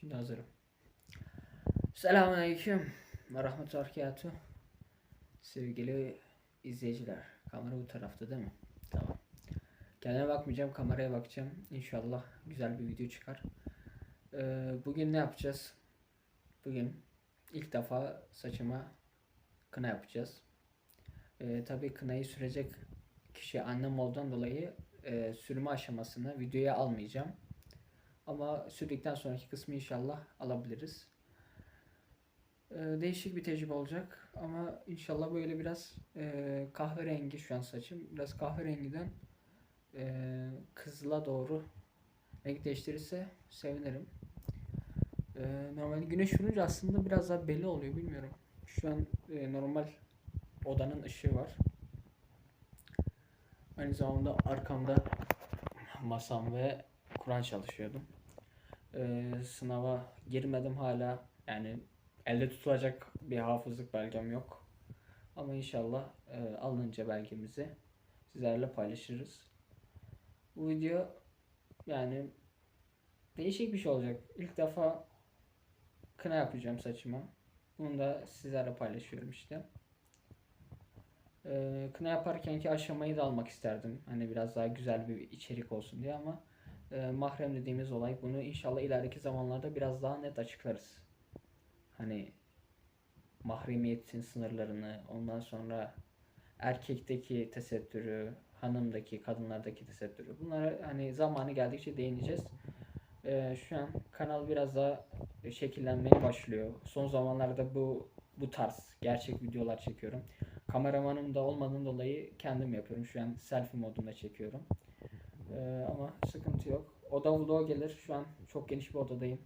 Şimdi hazırım. Ve rahmetullahi ve berekatuhu. Sevgili izleyiciler. Kamera bu tarafta değil mi? Tamam. Kendime bakmayacağım. Kameraya bakacağım. İnşallah güzel bir video çıkar. Ee, bugün ne yapacağız? Bugün ilk defa saçıma kına yapacağız. Ee, tabii kınayı sürecek kişi annem olduğundan dolayı e, sürme aşamasını videoya almayacağım. Ama sürdükten sonraki kısmı inşallah alabiliriz. Ee, değişik bir tecrübe olacak ama inşallah böyle biraz e, kahverengi şu an saçım. Biraz kahverengiden e, kızıla doğru renk değiştirirse sevinirim. E, normalde güneş vurunca aslında biraz daha belli oluyor bilmiyorum. Şu an e, normal odanın ışığı var. Aynı zamanda arkamda masam ve Kur'an çalışıyordum. Ee, sınava girmedim hala. Yani elde tutulacak bir hafızlık belgem yok. Ama inşallah e, alınca belgemizi sizlerle paylaşırız. Bu video yani değişik bir şey olacak. İlk defa kına yapacağım saçıma. Bunu da sizlerle paylaşıyorum işte. Ee, kına yaparkenki aşamayı da almak isterdim. Hani biraz daha güzel bir içerik olsun diye ama e, mahrem dediğimiz olay bunu inşallah ileriki zamanlarda biraz daha net açıklarız. Hani mahremiyetin sınırlarını, ondan sonra erkekteki tesettürü, hanımdaki, kadınlardaki tesettürü. Bunlara hani zamanı geldikçe değineceğiz. Ee, şu an kanal biraz daha şekillenmeye başlıyor. Son zamanlarda bu bu tarz gerçek videolar çekiyorum. Kameramanım da olmadığından dolayı kendim yapıyorum. Şu an selfie modunda çekiyorum. Ee, ama sıkıntı yok. Oda vlog gelir. Şu an çok geniş bir odadayım.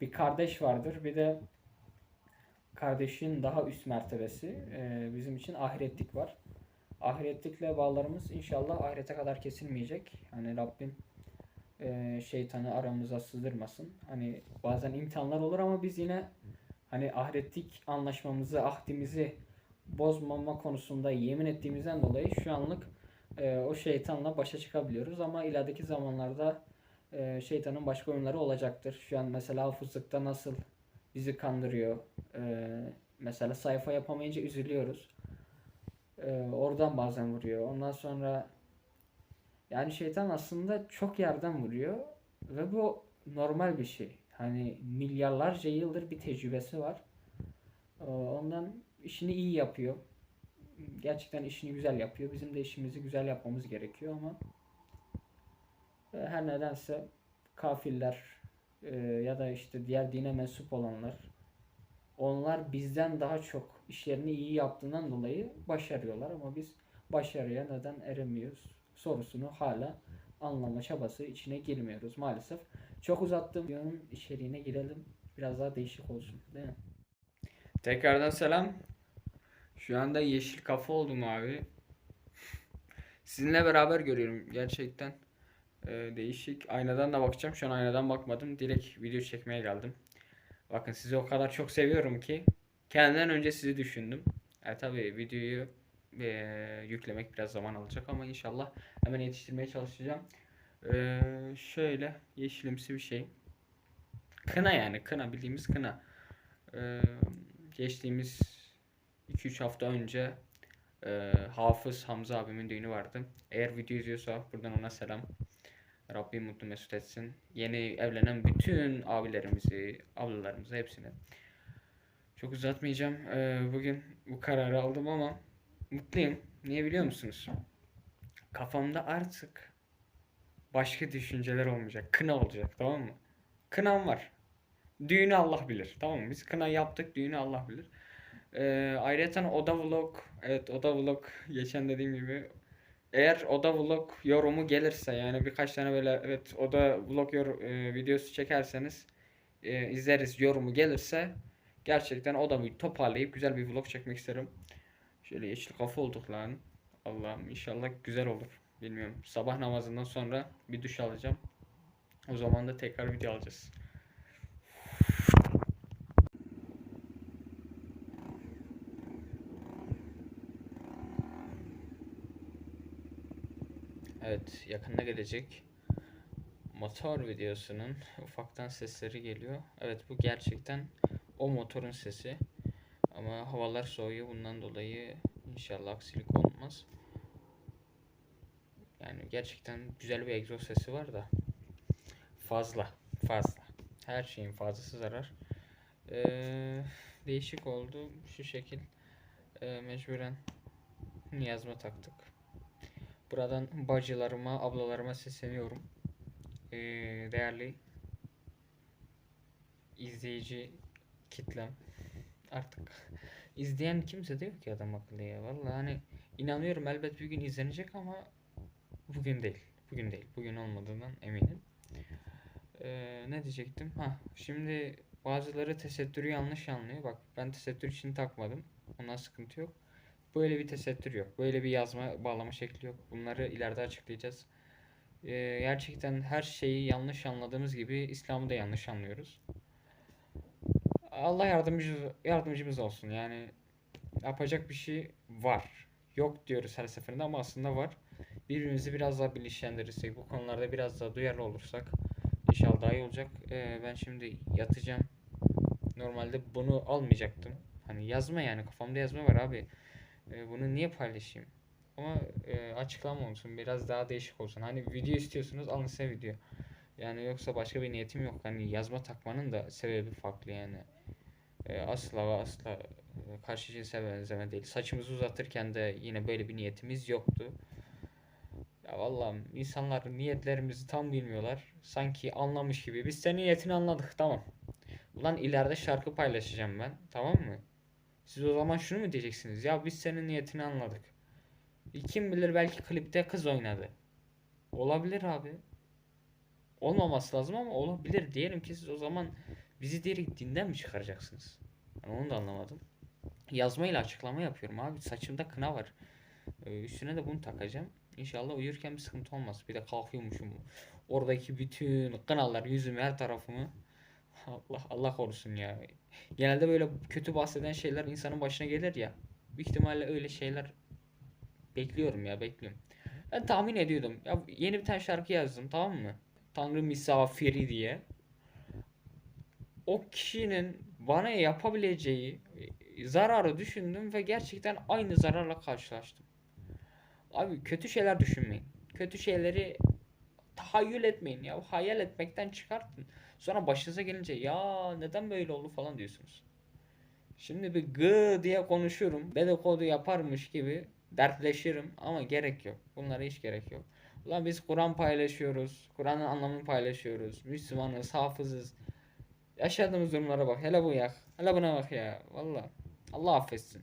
Bir kardeş vardır. Bir de kardeşin daha üst mertebesi. Ee, bizim için ahiretlik var. Ahiretlikle bağlarımız inşallah ahirete kadar kesilmeyecek. Hani Rabbim e, şeytanı aramıza sızdırmasın. Hani bazen imtihanlar olur ama biz yine hani ahiretlik anlaşmamızı, ahdimizi bozmama konusunda yemin ettiğimizden dolayı şu anlık e, o şeytanla başa çıkabiliyoruz ama ilerideki zamanlarda e, şeytanın başka oyunları olacaktır. Şu an mesela hafızlıkta nasıl bizi kandırıyor. E, mesela sayfa yapamayınca üzülüyoruz. E, oradan bazen vuruyor. Ondan sonra yani şeytan aslında çok yerden vuruyor ve bu normal bir şey. Hani milyarlarca yıldır bir tecrübesi var. E, ondan işini iyi yapıyor. Gerçekten işini güzel yapıyor. Bizim de işimizi güzel yapmamız gerekiyor ama e, her nedense kafirler e, ya da işte diğer dine mensup olanlar onlar bizden daha çok işlerini iyi yaptığından dolayı başarıyorlar ama biz başarıya neden eremiyoruz sorusunu hala anlama çabası içine girmiyoruz maalesef. Çok uzattım. Videonun içeriğine girelim. Biraz daha değişik olsun değil mi? Tekrardan selam. Şu anda yeşil kafa oldum abi. Sizinle beraber görüyorum gerçekten. Ee, değişik. Aynadan da bakacağım. Şu an aynadan bakmadım. Direkt video çekmeye geldim. Bakın sizi o kadar çok seviyorum ki kendimden önce sizi düşündüm. E tabii videoyu e, yüklemek biraz zaman alacak ama inşallah hemen yetiştirmeye çalışacağım. Ee, şöyle yeşilimsi bir şey. Kına yani kına bildiğimiz kına. Ee, geçtiğimiz 2-3 hafta önce e, Hafız Hamza abimin düğünü vardı. Eğer video izliyorsa buradan ona selam. Rabbim mutlu mesut etsin. Yeni evlenen bütün abilerimizi, ablalarımızı hepsini. Çok uzatmayacağım. Ee, bugün bu kararı aldım ama mutluyum. Niye biliyor musunuz? Kafamda artık başka düşünceler olmayacak. Kına olacak tamam mı? Kınam var. Düğünü Allah bilir. Tamam mı? Biz kına yaptık. Düğünü Allah bilir. Ee, ayrıca oda vlog. Evet oda vlog. Geçen dediğim gibi. Eğer oda vlog yorumu gelirse yani birkaç tane böyle evet oda vlog yor, e, videosu çekerseniz e, izleriz yorumu gelirse gerçekten oda bir toparlayıp güzel bir vlog çekmek isterim. Şöyle yeşil kafa olduk lan. Allah'ım inşallah güzel olur. Bilmiyorum. Sabah namazından sonra bir duş alacağım. O zaman da tekrar video alacağız. Evet, yakında gelecek. motor videosunun ufaktan sesleri geliyor. Evet bu gerçekten o motorun sesi. Ama havalar soğuyor bundan dolayı inşallah aksilik olmaz. Yani gerçekten güzel bir egzoz sesi var da fazla fazla. Her şeyin fazlası zarar. Ee, değişik oldu şu şekil. Ee, mecburen yazma taktık. Buradan bacılarıma, ablalarıma sesleniyorum. Ee, değerli izleyici kitlem. Artık izleyen kimse de yok ki adam akıllı ya. Vallahi hani inanıyorum elbet bir gün izlenecek ama bugün değil. Bugün değil. Bugün olmadığından eminim. Ee, ne diyecektim? Ha, şimdi bazıları tesettürü yanlış anlıyor. Bak ben tesettür için takmadım. Ondan sıkıntı yok. Böyle bir tesettür yok. Böyle bir yazma bağlama şekli yok. Bunları ileride açıklayacağız. Ee, gerçekten her şeyi yanlış anladığımız gibi İslam'ı da yanlış anlıyoruz. Allah yardımcımız, yardımcımız olsun. Yani yapacak bir şey var. Yok diyoruz her seferinde ama aslında var. Birbirimizi biraz daha bilinçlendirirsek, bu konularda biraz daha duyarlı olursak inşallah daha iyi olacak. Ee, ben şimdi yatacağım. Normalde bunu almayacaktım. Hani yazma yani kafamda yazma var abi. Ee, bunu niye paylaşayım? Ama e, açıklama olsun. Biraz daha değişik olsun. Hani video istiyorsunuz alın size video. Yani yoksa başka bir niyetim yok. Hani yazma takmanın da sebebi farklı yani. Ee, asla ve asla e, karşı cinse benzeme değil. Saçımızı uzatırken de yine böyle bir niyetimiz yoktu. Ya vallahi insanlar niyetlerimizi tam bilmiyorlar. Sanki anlamış gibi. Biz senin niyetini anladık tamam. Ulan ileride şarkı paylaşacağım ben. Tamam mı? Siz o zaman şunu mu diyeceksiniz? Ya biz senin niyetini anladık. E, Kim bilir belki klipte kız oynadı. Olabilir abi. Olmaması lazım ama olabilir. Diyelim ki siz o zaman bizi direkt dinden mi çıkaracaksınız? Ben onu da anlamadım. Yazmayla açıklama yapıyorum abi. Saçımda kına var. Ee, üstüne de bunu takacağım. İnşallah uyurken bir sıkıntı olmaz. Bir de kalkıyormuşum. Oradaki bütün kınalar yüzümü her tarafımı. Allah Allah korusun ya. Genelde böyle kötü bahseden şeyler insanın başına gelir ya. Büyük ihtimalle öyle şeyler bekliyorum ya bekliyorum. Ben tahmin ediyordum. Ya yeni bir tane şarkı yazdım tamam mı? Tanrı misafiri diye. O kişinin bana yapabileceği zararı düşündüm ve gerçekten aynı zararla karşılaştım. Abi kötü şeyler düşünmeyin. Kötü şeyleri tahayyül etmeyin ya. Hayal etmekten çıkartın. Sonra başınıza gelince ya neden böyle oldu falan diyorsunuz. Şimdi bir gı diye konuşurum. Dedikodu yaparmış gibi dertleşirim ama gerek yok. Bunlara hiç gerek yok. Ulan biz Kur'an paylaşıyoruz. Kur'an'ın anlamını paylaşıyoruz. Müslümanız, hafızız. Yaşadığımız durumlara bak. Hele bu yak. Hele buna bak ya. Valla. Allah affetsin.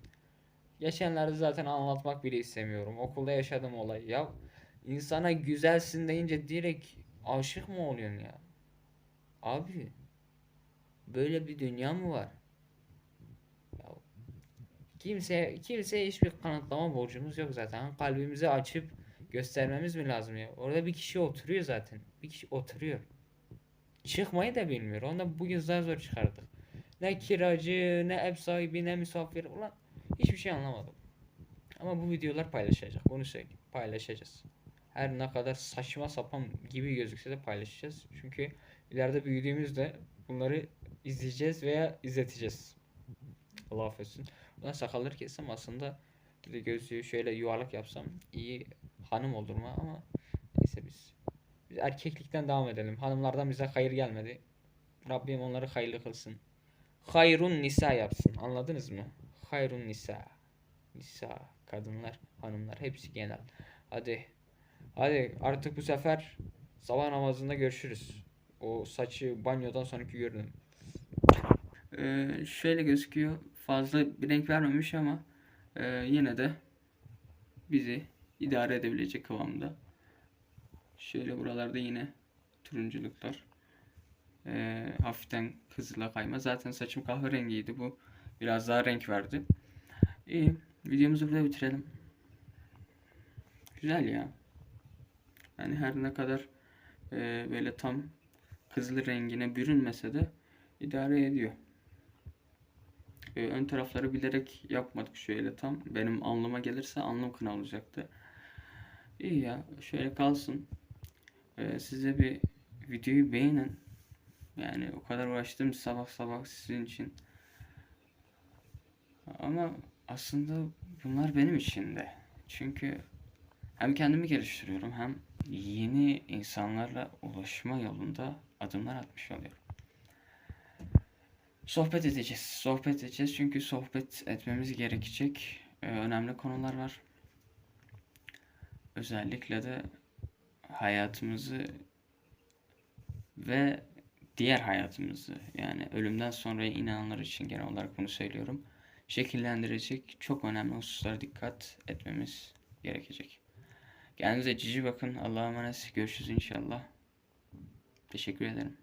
Geçenlerde zaten anlatmak bile istemiyorum. Okulda yaşadığım olay. Ya insana güzelsin deyince direkt aşık mı oluyorsun ya? Abi böyle bir dünya mı var? Ya kimse kimseye hiçbir kanıtlama borcumuz yok zaten. Kalbimizi açıp göstermemiz mi lazım ya? Orada bir kişi oturuyor zaten. Bir kişi oturuyor. Çıkmayı da bilmiyor. Onu da bugün zar zor çıkardık. Ne kiracı, ne ev sahibi, ne misafir. Ulan hiçbir şey anlamadım. Ama bu videolar paylaşacak. Bunu söyleyeyim. Paylaşacağız. Her ne kadar saçma sapan gibi gözükse de paylaşacağız. Çünkü ileride büyüdüğümüzde bunları izleyeceğiz veya izleteceğiz. Allah affetsin. Ulan sakalları kessem aslında bir de gözlüğü şöyle yuvarlak yapsam iyi hanım olur mu ama neyse biz biz erkeklikten devam edelim. Hanımlardan bize hayır gelmedi. Rabbim onları hayırlı kılsın. Hayrun nisa yapsın. Anladınız mı? Hayrun nisa. Nisa. Kadınlar, hanımlar hepsi genel. Hadi. Hadi artık bu sefer sabah namazında görüşürüz. O saçı banyodan sonraki görünüm. Ee, şöyle gözüküyor. Fazla bir renk vermemiş ama e, yine de bizi idare edebilecek kıvamda. Şöyle buralarda yine turunculuklar. Ee, hafiften kızıla kayma. Zaten saçım kahverengiydi bu. Biraz daha renk verdi. İyi. Videomuzu burada bitirelim. Güzel ya. Yani her ne kadar e, böyle tam kızıl rengine bürünmese de idare ediyor. E, ön tarafları bilerek yapmadık şöyle tam. Benim alnıma gelirse alnım kına olacaktı. İyi ya. Şöyle kalsın. E, size bir videoyu beğenin. Yani o kadar uğraştım sabah sabah sizin için. Ama aslında bunlar benim için de. Çünkü hem kendimi geliştiriyorum hem yeni insanlarla ulaşma yolunda adımlar atmış oluyorum. Sohbet edeceğiz. Sohbet edeceğiz çünkü sohbet etmemiz gerekecek e, önemli konular var. Özellikle de hayatımızı ve diğer hayatımızı yani ölümden sonraya inananlar için genel olarak bunu söylüyorum. Şekillendirecek çok önemli hususlara dikkat etmemiz gerekecek. Kendinize cici bakın. Allah'a emanet. Görüşürüz inşallah. Teşekkür ederim.